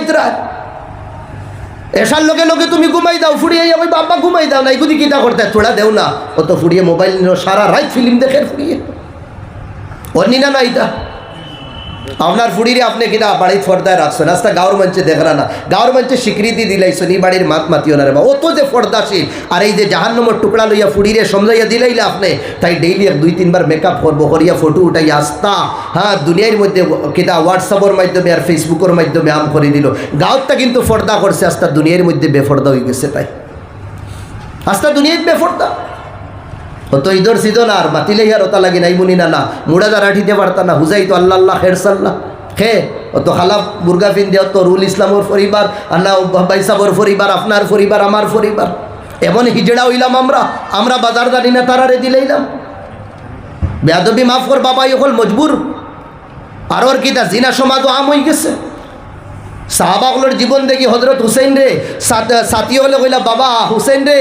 রাইতরা এসার লোকে লোকে তুমি ঘুমাই দাও, ফুড়িয়ে ওই বাবা ঘুমাই দাও না এগুলি কিটা করতে, থোড়া দেও না। অত ফুড়িয়ে মোবাইল সারা রাত ফিল্ম দেখে ফুড়িয়ে। অন্য না আপনার ফুড়িরে আপনি কিনা বাড়ির ফর্দায় রাখছেন। আস্তা গাঁর মঞ্চে দেখরা না গাঁর মঞ্চে স্বীকৃতি দিলাইছেন এই বাড়ির মাত মাতিও না রে বা অত যে ফর্দাশীল, আর এই যে জাহান নম্বর টুকরা লইয়া ফুড়িরে সমঝাইয়া দিলাইলে আপনি, তাই ডেইলি এক দুই তিনবার মেকআপ করব, করিয়া ফটো উঠাই আস্তা। হ্যাঁ দুনিয়ার মধ্যে কিনা হোয়াটসঅ্যাপের মাধ্যমে আর ফেসবুকের মাধ্যমে আম করে দিল। গাঁতটা কিন্তু ফর্দা করছে আস্তা দুনিয়ার মধ্যে বেফর্দা হয়ে গেছে তাই। আস্তা দুনিয়ার বেফর্দা। হতো ঈদর সিজন আর বাতিলে আর ওতা লাগে নাই মুনি না মুড়া দ্বারা ঠিতে পারতা না, হুজাই তো আল্লাহ আল্লাহ হেরসাল্লাহ খে, অত খালাপ বুর্গা ফিন দেওয়া তো রুল ইসলামর পরিবার আর না বাইসাবর পরিবার আপনার পরিবার আমার পরিবার এমন হিজড়া হইলাম আমরা আমরা বাজার দানি না তারারে দিলাইলাম। বেয়াদবি মাফ কর বাবা ইহল মজবুর। আর ওর কিতা, জিনা সমাজ আম হয়ে গেছে। সাহাবাগুলোর জীবন দেখি হজরত হুসেন রে সাথী হলে কইলা, বাবা হুসেন রে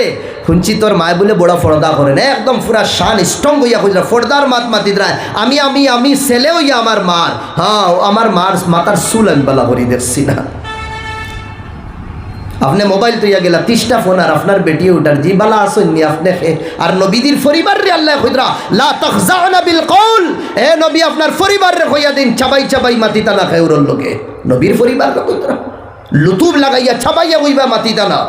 শুনছি তোর মায় বলে বড় ফর্দা করে না। একদম পুরা শান স্ট্রং হইয়া কইলা, ফর্দার মাত মাতি দ্রায় আমি আমি আমি ছেলে হইয়া আমার মার হ্যাঁ আমার মার মাতার চুল আমি বালা করি দেখছি না। আপনি মোবাইল তৈয়া গেলা তিসটা ফোন আর আপনার বেটি উঠার জি বালা আসেননি আপনি আর নবীদের পরিবার রে আল্লাহ কইরা, লা তাখজানা বিল কওল এ নবী আপনার পরিবার রে কইয়া দিন, চাবাই চাবাই মাতি তানা খায়ুরল লোকে নবীর পরিবার রে কইরা, লুতুব লাগাইয়া, চাবাইয়া কইবা মাতি তানা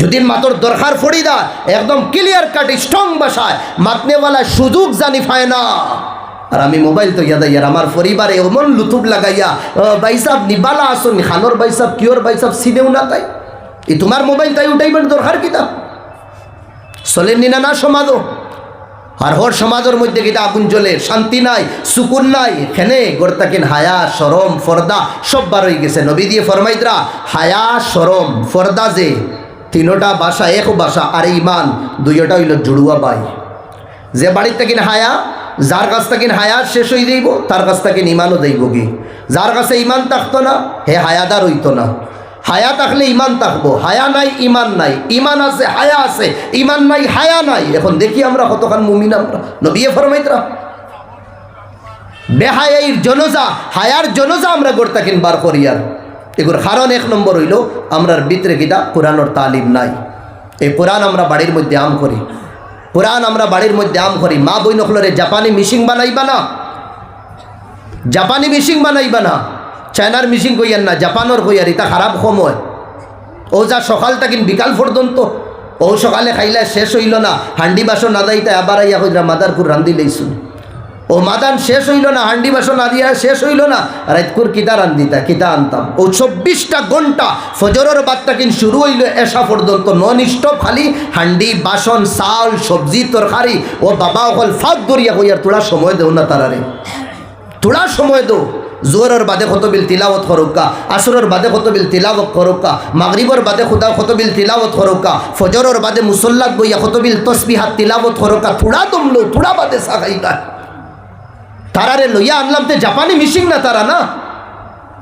যদি মাতর দরকার ফড়ি দা, একদম ক্লিয়ার কাট স্ট্রং ভাষায়। মাতনেওয়ালা সুযোগ জানি পায় না। আর আমি মোবাইল তো ইয়াদ ইয়ার আমার পরিবারে এমন লুতুব লাগাইয়া বাইসাব নিবালা আসুন খানোর বাইসাব কিওর বাইসাব সিনেও না তাই? এই তোমার মোবাইল তাই উঠাইবার দরকার কিতা চলেননি না না সমাজও। আর হর সমাজের মধ্যে কিটা আগুন জ্বলে, শান্তি নাই, সুকুন নাই খেনে গোরতাকিন হায়া সরম ফর্দা, সব বার হয়ে গেছে। নবী দিয়ে ফরমাইদরা হায়া সরম ফর্দা যে তিনোটা বাসা এক বাসা আর ইমান, দুইটা হইল জুড়ুয়া বাই যে বাড়ির থাকিন হায়া, যার কাছ থাকিন হায়া শেষ হয়ে যাইব তার কাছ থাকিন ইমানও দেইব কি? যার কাছে ইমান থাকতো না, হে হায়াদার হইতো না। হায়া থাকলে ইমান থাকব, হায়া নাই, ইমান নাই। ইমান আছে, হায়া আছে, ইমান নাই, হায়া নাই। এখন দেখি আমরা কতখান মুমিন আমরা। নবিয়ে ফরমাইতরা বেহায়াইর জনজা, হায়ার জনজা আমরা গোরতাকিন বার করি আর। এগুর কারণ এক নম্বর হইল, আমরার ভিতরে কিতা কোরআনোর তালিম নাই। এই কোরআন আমরা বাড়ির মধ্যে আম করি। কোরআন আমরা বাড়ির মধ্যে আম করি। মা বই নকলরে জাপানি মিশিং বানাইবা না? জাপানি মিশিং বানাইবা না? চায়নার মিশিং কইয়ার না, জাপানোর কইয়ার এটা খারাপ সময়। ও যা সকাল থাকিন বিকাল পর্যন্ত, ও সকালে খাইলে শেষ হইল না। হান্ডি বাসন না দাইতে, আবার আইয়া কইরা মাদারপুর রান্ধি লইছুন ও মাদান শেষ হইল না, হান্ডি বাসন না দিয়া শেষ হইল না। রাতকুর কিতা রান্দিতা কিতা আনতাম। ও চব্বিশটা ঘণ্টা ফজরের বাদটা কিন্তু শুরু হইল এসা পর্যন্ত নন স্টপ খালি হান্ডি বাসন, চাল, সবজি, তরকারি। ও বাবা অকল ফাঁক দরিয়া কইয়ার তোরা সময় দেও না তারারে। তোরা সময় দেও। জোরের বাদে কতবিল তিলাওত করুকা, আসরের বাদে কতবিল তিলাওত করুকা, মাগরিবর বাদে খুদা কতবিল তিলাওত করুকা, ফজরের বাদে মুসল্লাত বইয়া কতবিল তসবিহাত তিলাওত করুকা থোড়া দমলো থোড়া বাদে সাগাইলা তারারে লইয়া আনলাম তে জাপানি মিশিং না তারা না?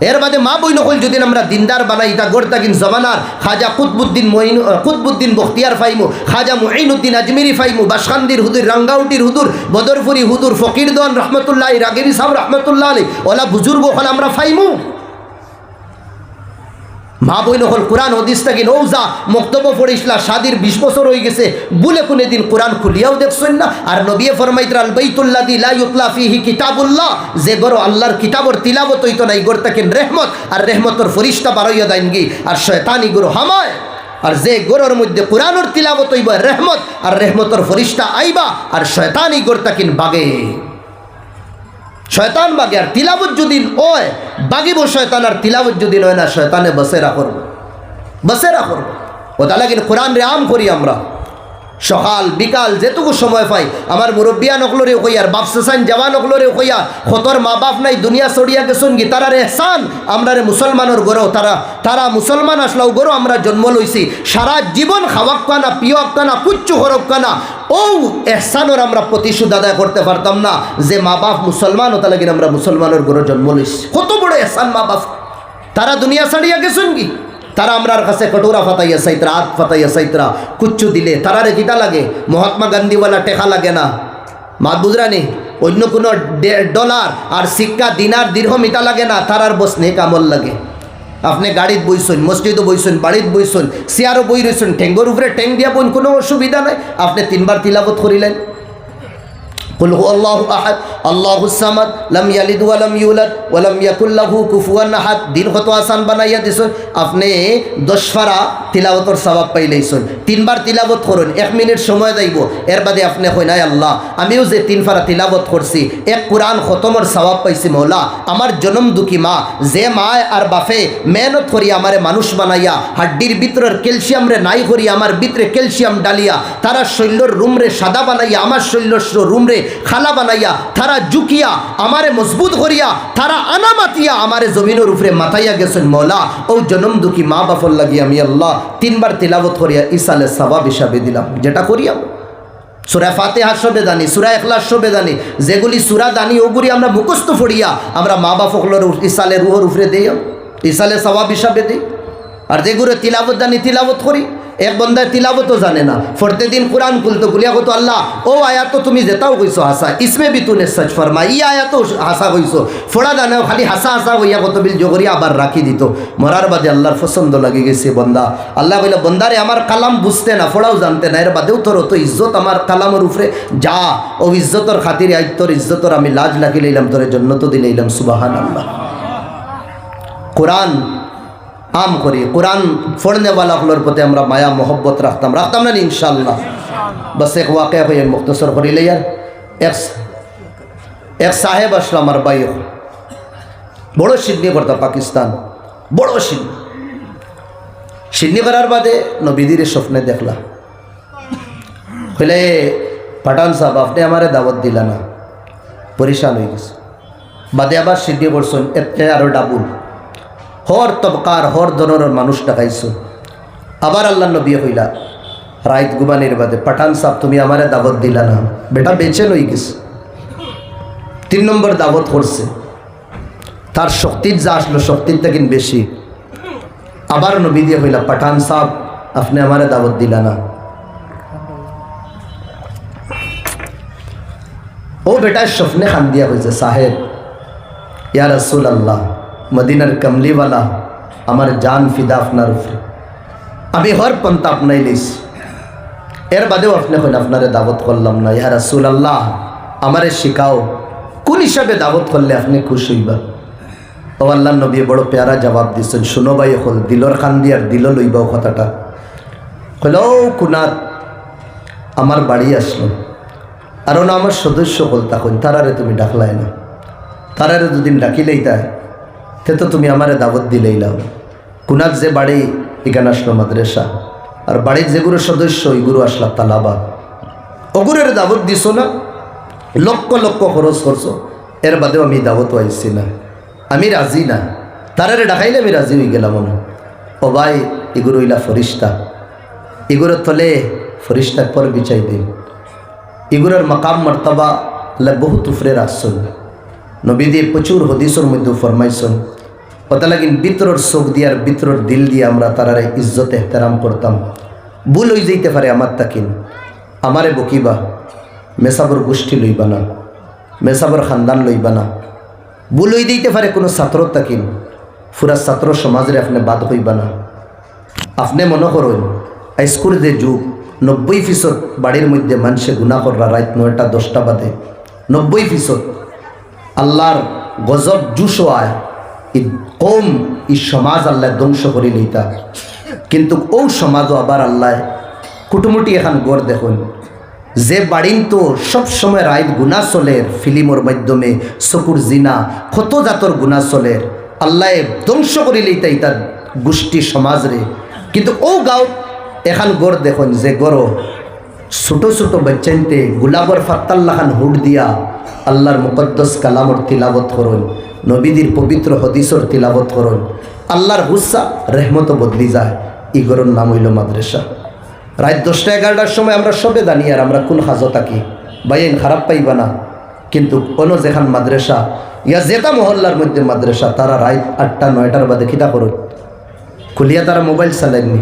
এর বাদে মা বই নকল যদি আমরা দিনদার বানাই তা গোরতাকিন জমানার, খাজা কুতবুদ্দিন মহিন কুতবুদ্দিন বখতিয়ার ফাইমু, খাজা মহিনুদ্দিন আজমিরি ফাইমু, বাসখান্দির হুদুর, রাঙ্গাউটির হুদুর, বদরপুরি হুদুর ফকিরদন রহমতুল্লাহ রাগিরি সাহ রহমতুল্লাহ আলী ওলা বুজুর্গ হল আমরা ফাইমু। মা বই হল কোরআন, হদিস থাকি নৌজা মক্তব্য পড়িসলা শাদির বিশ বছর হয়ে গেছে। বলে কোনে দিন কোরআন খুলিয়াও দেখছেন না? আর নবিয়ে ফরমাইতরা আল বাইতুল্লাহ দি লা ইউতলা ফিহি কিতাবুল্লাহ, যে গরো আল্লাহর কিতাবর তিলাবত হইতো না, এই গর থাকেন রেহমত, আর রেহমতর ফরিস্তা বারইয়া দেন আর শয়তানি গুরু হামায়। আর যে গোরর মধ্যে কোরআনর তিলাবত হইব রেহমত, আর রেহমতর ফরিস্তা আইবা, আর শয়তানি গর তাকিন বাগে। শয়তান বাগে, আর তিলাবত যদি বাগিব শয়তান, আর তিলাবত যদি নয় না, শয়তানে বসেরা করব। বসেরা করব। ও তাহলে কিন্তু কোরআন রে আম করি আমরা। সকাল, বিকাল যেটুকু সময় পাই। আমার মুরব্বিয়া নকলরে কইয়ার বাপ সেসান জওয়ান নকলরে কইয়া খতর মা বাপ নাই, দুনিয়া সরিয়া গেছুন গি তারা রে এহসান আমরা রে মুসলমানের গরো, তারা তারা মুসলমান আসলাও গরো, আমরা জন্ম লইছি। সারা জীবন খাওয়াক কানা পিওয়াক কানা কুচ্ছু হরক কানা ও এহসানোর আমরা প্রতিশোধ আদায় করতে পারতাম না। যে মা বাপ মুসলমান, ও তাহলে আমরা মুসলমানের গরো জন্ম লইছি। কত বড় এহসান মা বাপ। তারা দুনিয়া ছাড়িয়া গেছুন কি? তারা আমরার কাছে কটোরা ফাতাইয়া সাইত্রা হাত ফাতাইয়া সাইত্রা। কুচ্ছু দিলে, তারারে কিতা লাগে? মহাত্মা গান্ধীওয়ালা টেকা লাগে না। মাত বুঝরানি অন্য কোনো ডলার আর সিক্কা, দিনার দীর্ঘ মিতা লাগে না তার আর বস নেক আমল লাগে। আপনি গাড়িত বইছেন মসজিদও বইছেন বাড়িত বইছেন চেয়ারও বই রয়েছেন ঠেঙ্গর উপরে ঠেং দিয়া বইন, কোনো অসুবিধা নাই। আপনি তিনবার তিলাবত করিলেন। قل هو الله احد الله الصمد لم يلد ولم يولد ولم يكن له كفوا احد দিন কত আসান বানাইয়া দিছেন আপনি দশ ফারা তিলাবতর সওয়াব পাইলেইছেন তিনবার তিলাবত করুন এক মিনিট সময় যাইব এর বাদে আপনি কইন আয় আল্লাহ আমিও যে তিন ফারা তিলাবত করছি এক কোরআন খতমর সওয়াব পাইছি মৌলা আমার জনম দুঃখী মা যে মায় আর বাফে মেহনত করি আমারে মানুষ বানাইয়া হাড্ডির ভিতরের ক্যালসিয়াম রে নাই করি আমার ভিতরে ক্যালসিয়াম ডালিয়া তারা শৈল্যর রুমরে সাদা বানাইয়া আমার শৈল্যর রুমরে খালা বানাইয়া, তারা জুকিয়া, আমারে মজবুত করিয়া, তারা আনা মাতিয়া আমারে জমিনের উপরে মাথাইয়া গেছেন মৌলা। ও জনম দুঃখী মা বাফর লাগি আমি আল্লাহ তিনবার তিলাবত করিয়া ইসালে সবাব হিসাবে দিলাম। যেটা করিয়া সুরা ফাতেহা শোবে দানি, সুরা এখলাস শোবে দানি, যেগুলি সুরা দানি, ওগুলি আমরা মুখস্থ ফড়িয়া আমরা মা উপ- ইসালে রুহর উপরে দিই ইসালে সবাব হিসাবে দিই। আর যেগুলো তিলাবত দানি তিলাবত করি। এক বন্দায় তিলাবতও জানে না। ফরতে দিন কোরআন খুলতো গুলিয়া কত আল্লাহ, ও আয়াত তো তুমি যেতাও কইছো হাসা, ইসমে বি তুনে সচ ফরমা ই আয়াত হাসা কইছো, ফোড়া দানেও খালি হাসা হাসা হইয়া কত বিল জগরি আবার রাখি দিত। মরার বাদে আল্লাহর পছন্দ লাগি গেছে বন্দা। আল্লাহ বলে বন্দারে, আমার কালাম বুঝতে না, ফোড়াও জানতে না, এর বাদেও তোর অত ইজ্জত আমার কালামের উপরে। যা, ও ইজ্জতর খাতিরে আজ তোর ইজ্জতর আমি লাজ লাগি লইলাম, তোর জন্য তো দিলাম সুবাহান আল্লাহ কোরআন আম করি। কোরআন ফড়নেওয়ালা হলোর প্রতি আমরা মায়া, মোহব্বত রাখতাম। রাখতাম না ইনশাল্লাহ বাস এক ওয়াকে হয়ে মুক্তসর করিলে ইয়ার এক এক সাহেব আসলো আমার বাই বড় সিডনি করতাম পাকিস্তান। বড় সিডনি সিডনি করার বাদে নবীদির স্বপ্নে দেখলা। হইলে পাঠান সাহেব, আপনি আমারে দাওয়াত দিলা না। পরিশান হয়ে গেছে। বাদে আবার সিডনি করছেন এতে আরও ডাবুল। হর তবকার, হর ধরনের মানুষ দেখাইছো আবার আল্লাহ নবী হইলা। রাইত গুবানির বাদে, পাঠান সাহেব, তুমি আমারে দাবত দিলা না। বেটা বেঁচে লই গেছে। তিন নম্বর দাবত করছে। তার শক্তির যা আসলো, শক্তির থেকে বেশি। আবার নবী দিয়ে হইলা, পাঠান সাহেব, আপনি আমারে দাবত দিলা না। ও বেটার স্বপ্নে খান দিয়া হয়েছে সাহেব, ইয়া রসুল আল্লাহ মদিনার কমলিওয়ালা আমার জান ফিদা আপনার উপরে। আমি হর পন্থা আপনাই লইছি এর বাদেও আপনি হইন আপনারে দাবত করলাম না। ইয়া রসুল আল্লাহ আমারে শিখাও, কোন হিসাবে দাবত করলে আপনি খুশ হইবা? ও আল্লাহ নবী, বড় পেয়ারা জবাব দিচ্ছেন শুনো ভাই হল দিলর খান দিয়ার দিল লইবাও কথাটা। হইল কুনাত, আমার বাড়ি আসলো। আর না আমার সদস্য হল তখন তারারে তুমি ডাকলাই না। তারারে দুদিন ডাকিলেই তাই। তে তো তুমি আমারে দাবত দিলেই লাও কুনাক যে বাড়ি এখানে আসলো মাদ্রাসা। আর বাড়ির যেগুলো সদস্য ওইগুলো আসলা তালাবাদ ওগুলোর দাবত দিছ না? লক্ষ লক্ষ খরচ করছ। এর বাদেও আমি দাবত আইছি না। আমি রাজি না। তারারে ডাকাইলে আমি রাজি হয়ে গেলাম মনে ও ভাই এগুলো ইলা ফরিস্তা। এগুলো তলে ফরিস্তার পর বিচাই দিন। এগুলোর মাকাম, মর্তবা, আল্লাহ বহুত উফরে রাখছেন। নবীদের প্রচুর হদিসর মধ্যে ফরমাইছেন। ওটা লাগিন বিতরর চোখ দিয়ার বিতরর দিল দিয়ে আমরা তারারে ইজ্জত এহতারাম করতাম। ভুল হয়ে যাইতে পারে আমার তাকিন। আমারে বকিবা, মেসাবর গোষ্ঠী লইবা না, মেসাবর খানদান লইবা না। ভুল হয়ে দিতে পারে কোনো ছাত্র তাকিন পুরা ছাত্র সমাজের আপনি বাদ হইবা না। আপনি মনে করুন স্কুল যে যুগ, নব্বই ফিসদ বাড়ির মধ্যে মানুষে গুণা কররা রাত নয়টা, দশটা বাদে। নব্বই ফিসদ, আল্লাহর গজব জুসো আয় কম ই সমাজ আল্লাহ ধ্বংস করে লইতা কিন্তু ও সমাজও আবার আল্লাহ কুটুমুটি এখন গড় দেখুন। যে বাড়িন তো সবসময় রাইত গুণা চলের, ফিলিমর মাধ্যমে চকুর জিনা কত জাতর গুণা চলের। আল্লাহ ধ্বংস করে লইতা ইতার গোষ্ঠী সমাজরে কিন্তু ও গাঁও এখন গড় দেখুন যে গড়। ছোট ছোট বাচ্চাইতে গোলাপর ফাত্তাল্লাহান হুট দিয়া আল্লাহর মুকদ্দস কালামর তিলাবত করুন। নবীদের পবিত্র হদিসর তিলাবত করুন। আল্লাহর হুসা রেহমত বদলি যায়। ইগরর নাম হইল মাদ্রাসা। রাত দশটা এগারোটার সময় আমরা সবে জানি আর আমরা কোন হাজত থাকি? বাইন খারাপ পাইবা না। কিন্তু কোনো যেখান মাদ্রাসা ইয়া যেটা মহল্লার মধ্যে মাদ্রাসা, তারা রাত আটটা, নয়টার বাদে খিতা করুন। কুলিয়া তারা মোবাইল চালাইননি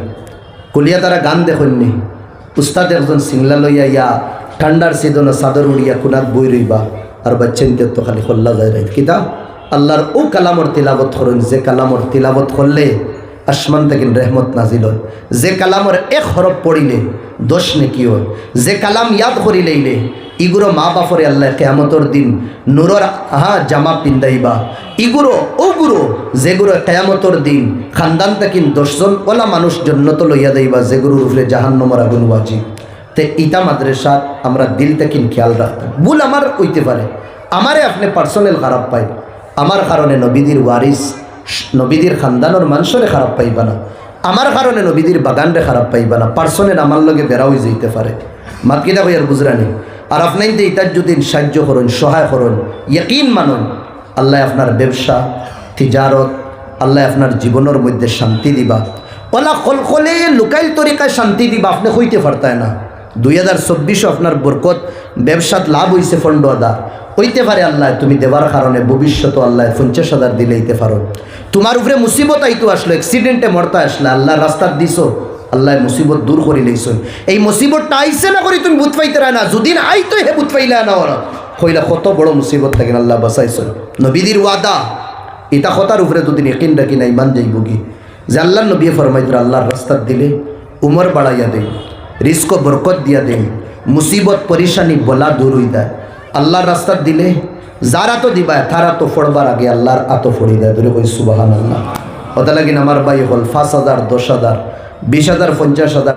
কুলিয়া তারা গান দেখুননি। উস্তাদ একজন সিংলা লইয়া ইয়া ঠান্ডার সিদন চাদর উড়িয়া কুনাত বই রইবা। আর বাচ্চেন তো খালি খোল্লা যায় রাইত কিতা আল্লাহর ও কালামর তিলাবত করুন। যে কালামর তিলাবত করলে আসমান থেকে রেহমত নাজিল যে কালামর এক হরফ পড়িলে দোষ নেকি হয়। যে কালাম ইয়াদ করিলেইলে ইগুলো মা বাপরে আল্লাহ কেয়ামতর দিন নুরর হা জামা পিন্দাইবা ইগুলো ও গুরু যেগুলো কেয়ামতর দিন খানদান তাকিন দশজন ওলা মানুষ জন্নত লইয়া দেইবা যেগুলোর উপরে জাহান্নমর আগুন ওয়াজিব তে ইতা মাদ্রাসা আমরা দিল তাকিন খেয়াল রাখতাম। ভুল আমার হইতে পারে। আমারে আপনি পার্সোনাল খারাপ পাই আমার কারণে নবীদির ওয়ারিস, নবীদির খানদানোর মানুষরে খারাপ পাইবা না। আমার কারণে নবীদির বাগানরে খারাপ পাইবা না। পার্সোনেল আমার লগে বেড়াও যেতে পারে। মাতকিটা হইয়ার বুঝরানি আর আপনাই যে ইতার যদি সাহায্য করুন, সহায় করুন, ইয়কিন মানুন, আল্লাহ আপনার ব্যবসা, তিজারত, আল্লাহ আপনার জীবনের মধ্যে শান্তি দিবা। ওলা কলকলে লোকাইল তরিকায় শান্তি দিবা, আপনি হইতে পারতায় না। দুই আপনার বরকত, ব্যবসাত লাভ হইছে ফন্ড আদা হইতে পারে আল্লাহ, তুমি দেওয়ার কারণে ভবিষ্যৎ আল্লাহ পঞ্চাশ হাজার দিলে হইতে পারো। তোমার উপরে মুসিবত আইতো আসলো অ্যাক্সিডেন্টে মরতে আসলে আল্লাহ রাস্তার দিছো, আল্লাহ মুসিবত দূর করে লইছন। এই মুসিবতটা আইসে না করি তুমি বুধ পাইতে না, যদিন আইতো হে বুধ পাইলে না ওরা। কইলা, কত বড় মুসিবত থাকে আল্লাহ বাসাইছন নবীদির ওয়াদা, এটা কথার উপরে দুদিন একিন রাখি না ইমান যাইব কি? যে আল্লাহ নবী ফরমাইত্র আল্লাহর রাস্তার দিলে উমর বাড়াইয়া দেয়। রিস্ক বরকত দিয়া দেন, মুসিবত, পরিশানি, বলা দূর হই দেয় আল্লাহর রাস্তা দিলে যারা তো দিবা তারা তো ফড়বার আগে আল্লাহর আত ফড়ি দেয়। ধরে কই সুবাহান আল্লাহ ওটা লাগিন, আমার ভাই হল পাঁচ হাজার, দশ হাজার, বিশ হাজার, পঞ্চাশ হাজার।